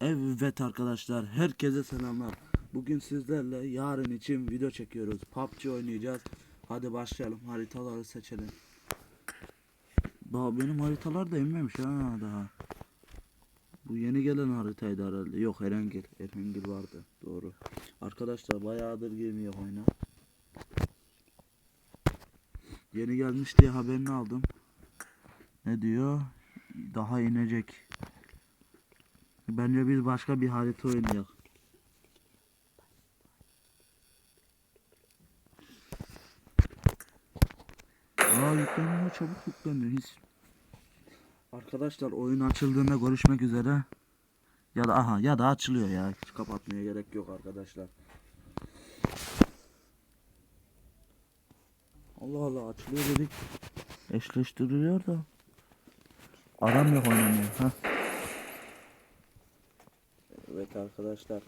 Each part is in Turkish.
Evet arkadaşlar herkese selamlar. Bugün sizlerle yarın için video çekiyoruz. PUBG oynayacağız. Hadi başlayalım. Haritaları seçelim. Daha benim haritalar da inmemiş ha daha. Bu yeni gelen haritaydı herhalde. Yok Erengil. Erengil vardı. Doğru. Arkadaşlar bayağıdır girmiyor oyuna. Yeni gelmiş diye haberini aldım. Ne diyor? Daha inecek. Bence biz başka bir harita oynayalım. Aa yükleniyor çabuk yükleniyor hiç. Arkadaşlar oyun açıldığında görüşmek üzere. Ya da aha ya da açılıyor ya. Hiç kapatmaya gerek yok arkadaşlar. Allah Allah açılıyor dedik. Eşleştiriliyor da. Adam yok oynamıyor. Ha. Evet arkadaşlar.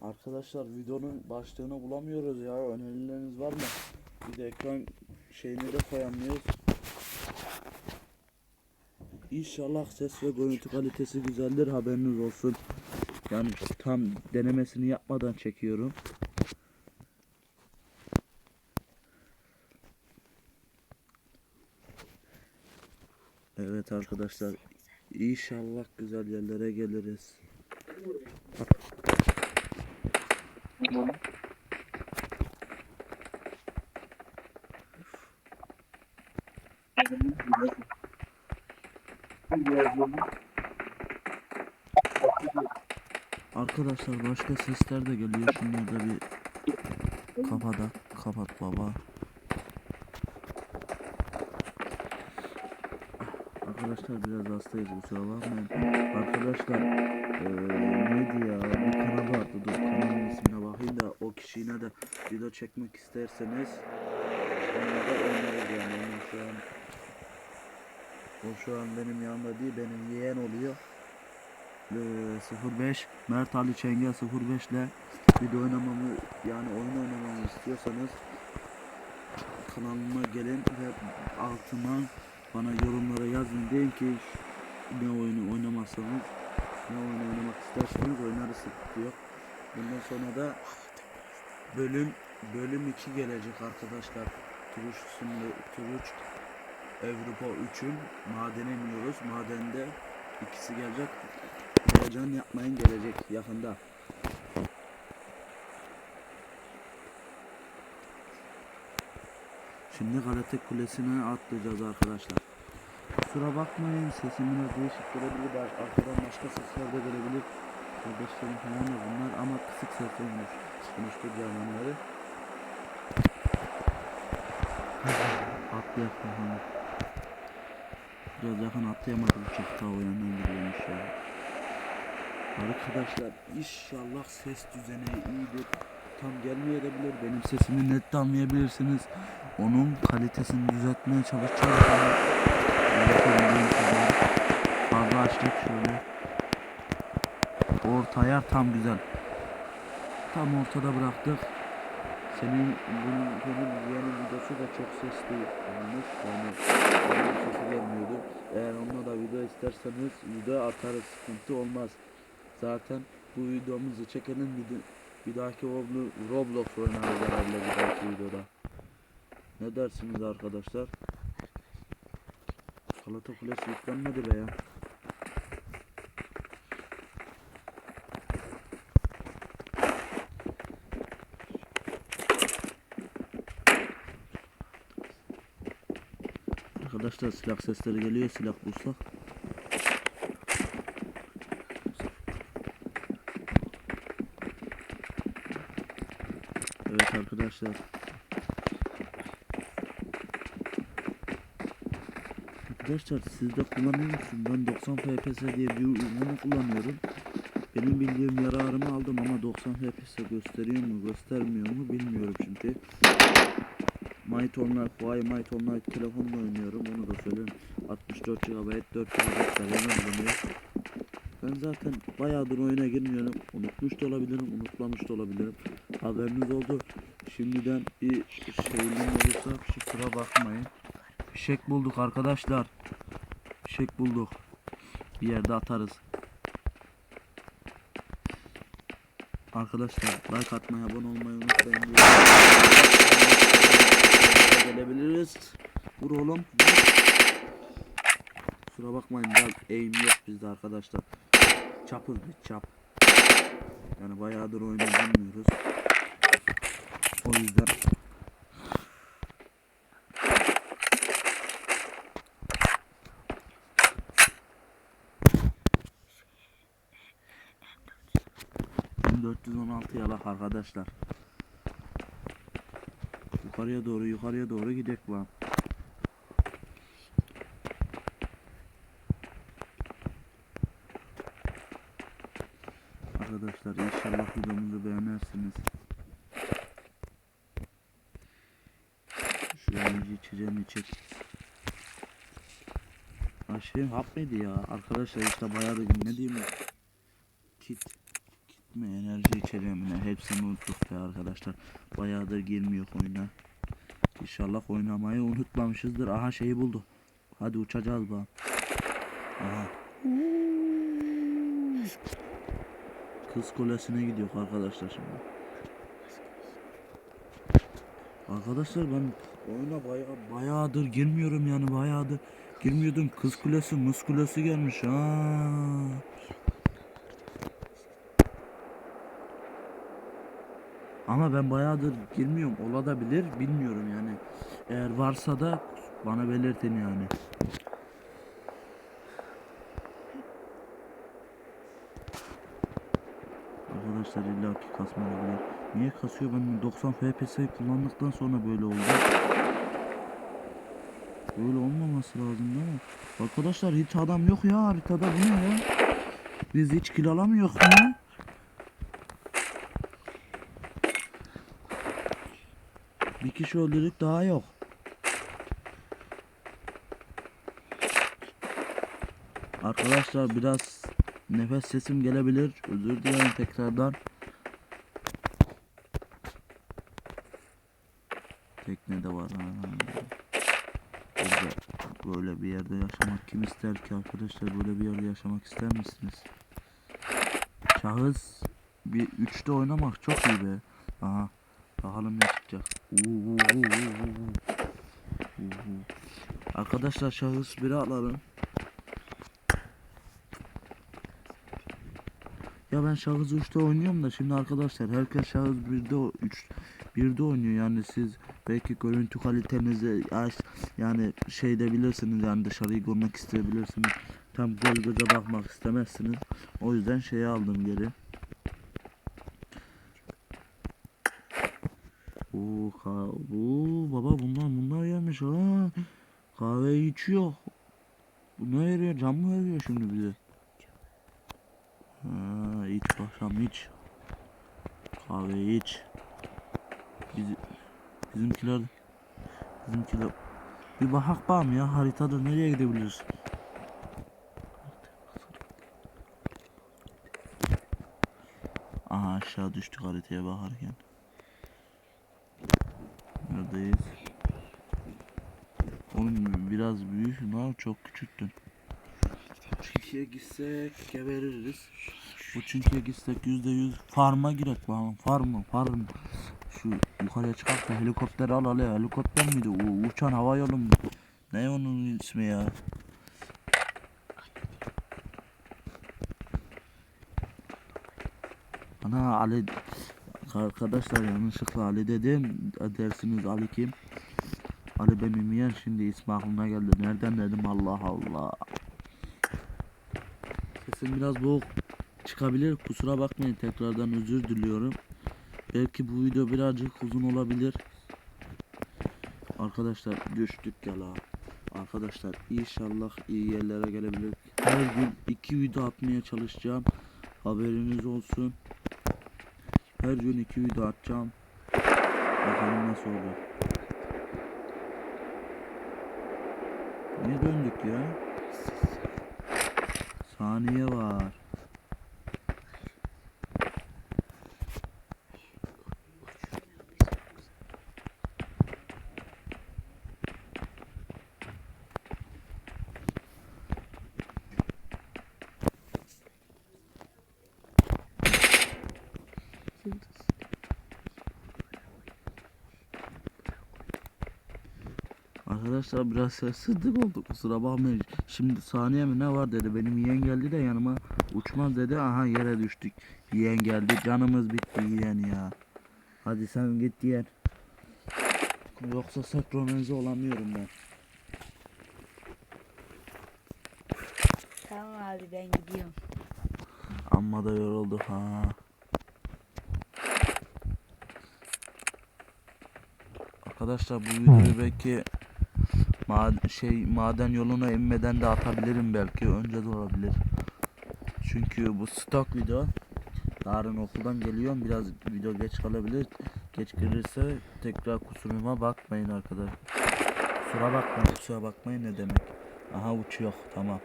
Arkadaşlar videonun başlığını bulamıyoruz ya. Önerileriniz var mı? Bir de ekran şeyini de koyamıyoruz. İnşallah ses ve görüntü kalitesi güzeldir haberiniz olsun. Yani tam denemesini yapmadan çekiyorum. Evet arkadaşlar İnşallah güzel yerlere geliriz. Arkadaşlar başka sesler de geliyor. Şunları da bir kapada kapat baba. Arkadaşlar biraz hastayız kusura bakmayın. Arkadaşlar eee neydi ya bir kanal vardı dur kanalın ismine bakayım da o kişiyle de video çekmek isterseniz da oynarız yani onun şu an o şu an benim yanımda değil benim yeğen oluyor. Eee 05 Mert Ali Çengel 05 ile video oynamamı yani oyun oynamamı istiyorsanız kanalıma gelin ve altına bana yorumlara yazın deyin ki ne oyunu oynamazsanız ne oyunu oynamak isterseniz oynarız yok. Bundan sonra da bölüm bölüm 2 gelecek arkadaşlar. Turuç isimli Turuç Avrupa 3'ün madene. Madende ikisi gelecek. Heyecan yapmayın gelecek yakında. Şimdi Galata Kulesi'ne atlayacağız arkadaşlar. Kusura bakmayın sesim biraz değişik gelebilir. Ar- Arkadan başka sesler de gelebilir. Kardeşlerim falan da bunlar ama kısık sesle konuş, konuşturacağım onları. Atlayak bakalım. Biraz yakın atlayamadım daha o yandan gidiyormuş ya. Arkadaşlar inşallah ses düzeni iyidir. Tam gelmeyebilir. Benim sesimi net anlayabilirsiniz. Onun kalitesini düzeltmeye çalışacağım. Ama yapabildiğim kadar fazla açtık şöyle. Orta ayar tam güzel. Tam ortada bıraktık. Senin bunun yeğenin videosu da çok sesli olmuş. Yani sesi gelmiyordu. Eğer onunla da video isterseniz video atarız. Sıkıntı olmaz. Zaten bu videomuzu çekelim bir, bir dahaki Roblo- Roblox oynarız herhalde bir dahaki videoda. Ne dersiniz arkadaşlar? Galata Kulesi yüklenmedi be ya. Arkadaşlar silah sesleri geliyor silah bulsak. Evet arkadaşlar. Arkadaşlar siz de kullanıyor musunuz? Ben 90 FPS diye bir uygulama kullanıyorum. Benim bildiğim yararımı aldım ama 90 FPS gösteriyor mu göstermiyor mu bilmiyorum şimdi. Might Online, Huawei Might Online telefonla oynuyorum onu da söyleyeyim. 64 GB 4 GB RAM bulunuyor. Ben zaten bayağıdır oyuna girmiyorum. Unutmuş da olabilirim, unutmamış da olabilirim. Haberiniz oldu. Şimdiden bir şeyim olursa kusura bakmayın. Fişek bulduk arkadaşlar. Fişek bulduk. bir yerde atarız. Arkadaşlar like atmayı, abone olmayı unutmayın. Gelebiliriz. Vur oğlum. Kusura bakmayın biraz aim yok bizde arkadaşlar. Çapız bir çap. Yani bayağıdır oyunu bilmiyoruz. O yüzden ...416 yalak arkadaşlar. Yukarıya doğru yukarıya doğru gidek lan. Arkadaşlar inşallah videomuzu beğenirsiniz. Şu yanıcı içeceğimi içecek. Ha şey hap mıydı ya? Arkadaşlar işte bayağı da ne diyeyim? Kit. Mi enerji içeceğim mi? Hepsini unuttuk ya arkadaşlar. Bayağıdır girmiyor oyuna. İnşallah oynamayı unutmamışızdır. Aha şeyi buldu. Hadi uçacağız bak. Aha. Kız kulesine gidiyor arkadaşlar şimdi. Arkadaşlar ben oyuna bayağı bayağıdır girmiyorum yani bayağıdır girmiyordum. Kız kulesi, mız kulesi gelmiş ha. Ama ben bayağıdır girmiyorum. Olabilir bilmiyorum yani. Eğer varsa da bana belirtin yani. Arkadaşlar illa ki kasma olabilir. Niye kasıyor ben 90 FPS kullandıktan sonra böyle oldu. Böyle olmaması lazım değil mi? Arkadaşlar hiç adam yok ya haritada bu ne ya? Biz hiç kill alamıyoruz mu? Bir kişi öldürdük daha yok. Arkadaşlar biraz nefes sesim gelebilir. Özür dilerim tekrardan. Tekne de var. Burada böyle bir yerde yaşamak kim ister ki arkadaşlar böyle bir yerde yaşamak ister misiniz? Şahıs bir üçte oynamak çok iyi be. Aha. Bakalım ne çıkacak. Arkadaşlar şahıs biri alalım. Ya ben şahıs 3'te oynuyorum da şimdi arkadaşlar herkes şahıs 1'de 3 1'de oynuyor yani siz belki görüntü kalitenizi yani şey de bilirsiniz yani dışarıyı görmek isteyebilirsiniz. Tam göz göze bakmak istemezsiniz. O yüzden şeyi aldım geri. Oo, Oo, baba bunlar bunlar gelmiş ha. Kahve içiyor. Bu ne veriyor? Cam mı veriyor şimdi bize? Ha, iç paşam iç. Kahve iç. Biz, bizimkiler bizimkiler bir bakak bağım ya haritada nereye gidebiliriz? Aha aşağı düştük haritaya bakarken. Neredeyiz? Oğlum biraz büyük lan çok küçüktün. Çinkiye gitsek gebeririz. Bu çinkiye gitsek yüzde yüz farma girek bakalım. Farm farm. Şu yukarıya çıkart da helikopter al ya. Helikopter miydi? O uçan hava yolu mu? Ne onun ismi ya? Ana Ali Arkadaşlar yanlışlıkla Ali dedim. Dersiniz Ali kim? Ali benim yeğen şimdi ismi aklıma geldi. Nereden dedim Allah Allah. Sesim biraz boğuk çıkabilir. Kusura bakmayın tekrardan özür diliyorum. Belki bu video birazcık uzun olabilir. Arkadaşlar düştük ya la. Arkadaşlar inşallah iyi yerlere gelebilir. Her gün iki video atmaya çalışacağım. Haberiniz olsun. Her gün iki video atacağım. Bakalım nasıl olur. Niye döndük ya? Saniye var. Arkadaşlar biraz sessizlik oldu kusura bakmayın. Şimdi saniye mi ne var dedi. Benim yeğen geldi de yanıma uçmaz dedi. Aha yere düştük. Yeğen geldi. Canımız bitti yeğen ya. Hadi sen git yeğen. Yoksa senkronize olamıyorum ben. Tamam abi ben gidiyorum. Amma da yorulduk ha. Arkadaşlar bu videoyu belki ma- şey maden yoluna inmeden de atabilirim belki önce de olabilir. Çünkü bu stok video. Yarın okuldan geliyorum biraz video geç kalabilir. Geç gelirse tekrar kusuruma bakmayın arkadaşlar. Kusura bakmayın kusura bakmayın ne demek. Aha uçuyor tamam.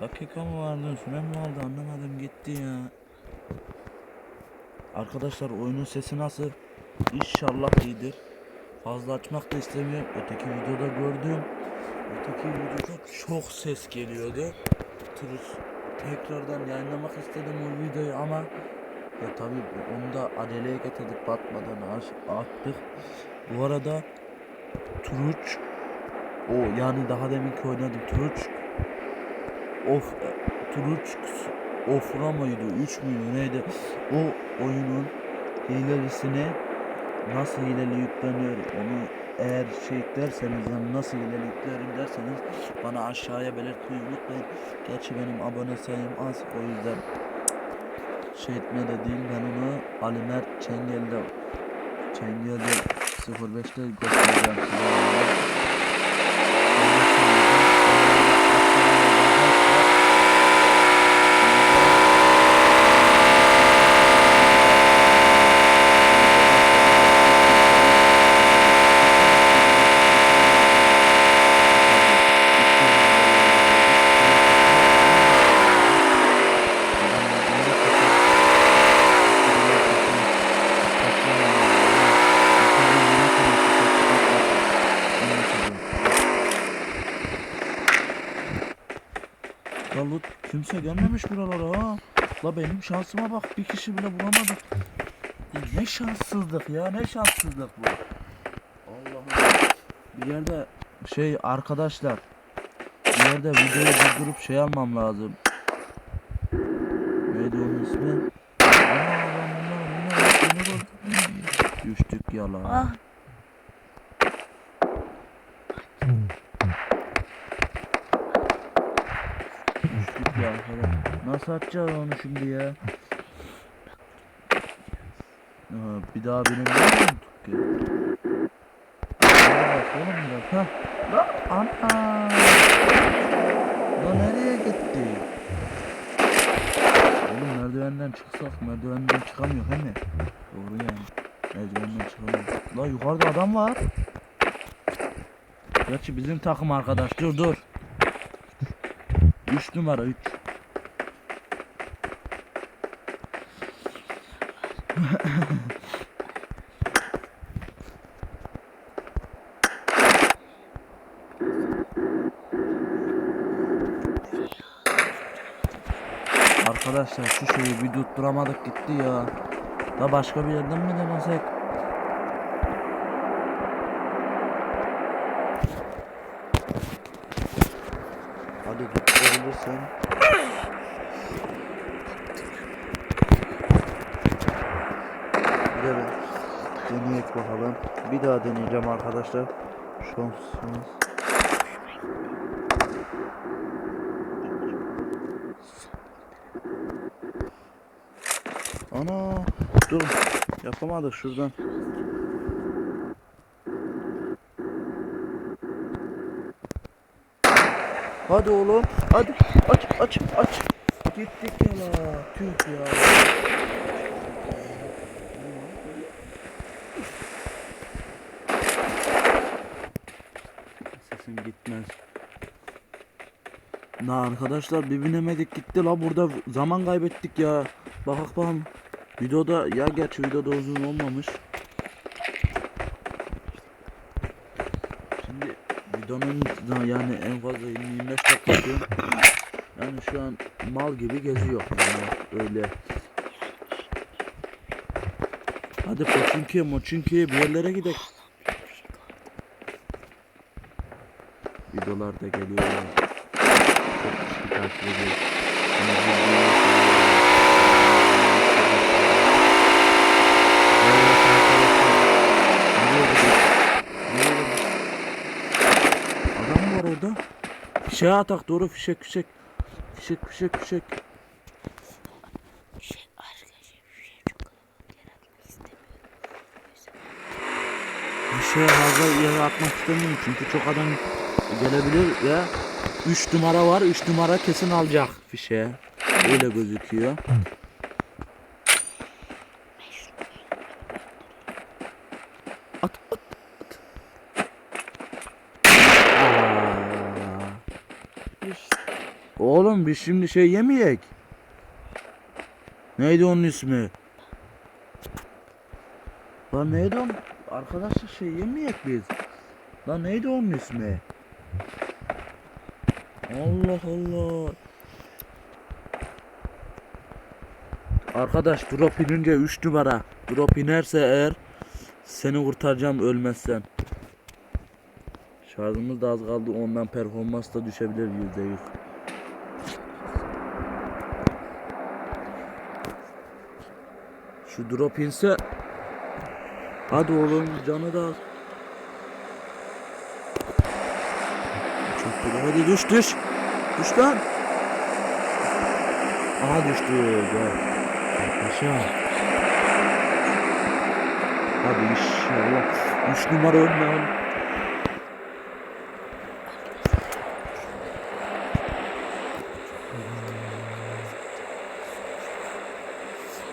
Dakika mı vardı süre mi vardı anlamadım gitti ya. Arkadaşlar oyunun sesi nasıl? İnşallah iyidir. Fazla açmak da istemiyorum. Öteki videoda gördüm. Öteki videoda çok ses geliyordu. Tırıs tekrardan yayınlamak istedim o videoyu ama ya tabi onu da aceleye getirdik batmadan attık. Bu arada Turuç o yani daha deminki oynadım Turuç Of Turuç Ofra mıydı 3 müydü neydi o oyunun hilelisine nasıl hileli yükleniyor onu eğer şey derseniz yani nasıl hileli yüklerim derseniz bana aşağıya belirtmeyi unutmayın. Gerçi benim abone sayım az o yüzden şey etme de değil ben onu Ali Mert Çengel'de Çengel'de 05'te göstereceğim ha. La benim şansıma bak bir kişi bile bulamadık. Ne şanssızlık ya ne şanssızlık bu. Allah'ım. Bir yerde şey arkadaşlar bir yerde videoyu durdurup şey almam lazım. Neydi onun ismi? Aa, bunlar, bunlar, bunlar, bunlar. Düştük ya lan. Ah arkadaş. Nasıl atacağız onu şimdi ya? Aa, bir daha benim ne unuttuk oğlum biraz. Hah. Lan ana. Lan nereye gitti? Oğlum merdivenden çıksak merdivenden çıkamıyor he mi? Doğru yani. Merdivenden çıkamıyor. La yukarıda adam var. Gerçi bizim takım arkadaş. Dur dur. 3 numara 3. Arkadaşlar şu şeyi bir tutturamadık gitti ya. Da başka bir yerden mi denesek? Hadi tutturabilirsen. Bir de ben deneyek bakalım. Bir daha deneyeceğim arkadaşlar. Şansımız. Ana dur yapamadık şuradan. Hadi oğlum hadi aç aç aç. Gittik ya tüh ya. Sesim gitmez. Na arkadaşlar bir gitti la burada zaman kaybettik ya. Bakak bakalım. Videoda ya gerçi videoda uzun olmamış. Şimdi videonun yani en fazla 20-25 dakika diyorum. Yani şu an mal gibi geziyor yani öyle. Hadi Poçinki, Moçinki bir yerlere gidelim. videolar da geliyor. Kişi takip ediyor. Ama bu videoyu- Evet arkadaşlar. Nereye gidiyoruz? Nereye gidiyoruz? Adam var orada? Fişeğe atak doğru fişek fişek. Fişek fişek fişek. Şey bir şey fazla yere atmak istemiyorum çünkü çok adam gelebilir ve 3 numara var 3 numara kesin alacak fişeğe. Öyle gözüküyor. At at at. Oğlum biz şimdi şey yemeyek. Neydi onun ismi? Lan neydi onun? Arkadaşlar şey yemeyek biz. Lan neydi onun ismi? Allah Allah. Arkadaş drop inince 3 numara. Drop inerse eğer seni kurtaracağım ölmezsen. Şarjımız da az kaldı ondan performans da düşebilir %100. Şu drop inse Hadi oğlum canı da. Güzel. Hadi düş düş. Düş lan. Aha düştü. Gel. Aşağı. Hadi inşallah. Üç numara önüne al.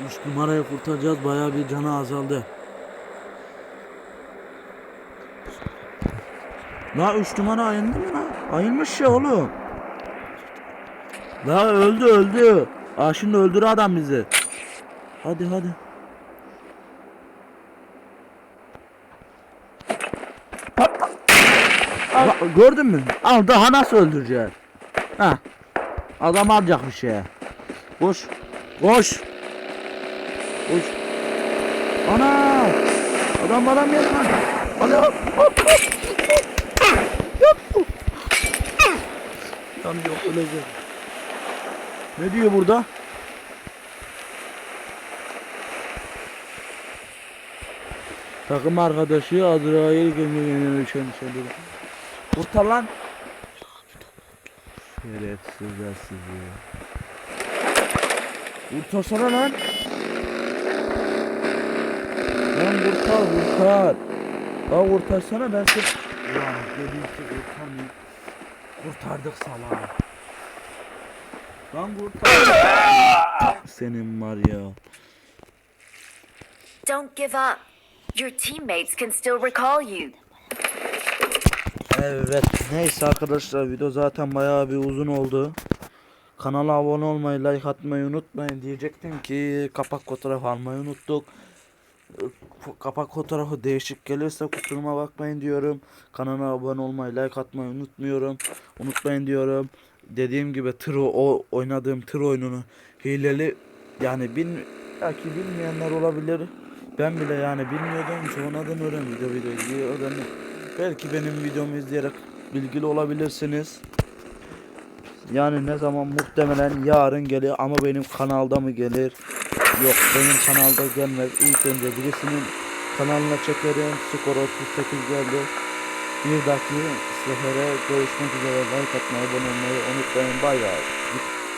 Üç numarayı kurtaracağız. Bayağı bir canı azaldı. La 3 numara ayındı mı la? Ayılmış ya oğlum. La öldü öldü. Aa şimdi öldür adam bizi. Hadi hadi. Bak, gördün mü? Al daha nasıl öldüreceksin? Ha. Adam alacak bir şey. Koş. Koş. Koş. Ana! Adam adam yer lan. Adam. Hop hop. Yanıyor öleceğim. Ne diyor burada? Takım arkadaşı Azrail gömleğine düşen şeyleri. Kurtar lan. Şerefsizler sizi. Kurtarsana lan. Lan kurtar kurtar. Lan kurtarsana ben seni. Ya dedim ki kurtarmayayım. Kurtardık salağı. Lan kurtar. Senin var ya. Don't give up. Your teammates can still recall you. Evet neyse arkadaşlar video zaten bayağı bir uzun oldu. Kanala abone olmayı, like atmayı unutmayın. Diyecektim ki kapak fotoğrafı almayı unuttuk. Kapak fotoğrafı değişik gelirse kusuruma bakmayın diyorum. Kanala abone olmayı, like atmayı unutmuyorum. Unutmayın diyorum. Dediğim gibi tır o oynadığım tır oyununu hileli yani bin belki bilmeyenler olabilir. Ben bile yani bilmiyordum. Sonradan öğrendim videoyu öğrendim. Belki benim videomu izleyerek bilgili olabilirsiniz. Yani ne zaman muhtemelen yarın gelir ama benim kanalda mı gelir? Yok benim kanalda gelmez. İlk önce birisinin kanalına çekerim. Skor 38 geldi. Bir dahaki sefere görüşmek üzere. Like atmayı, abone olmayı unutmayın. Bay bay.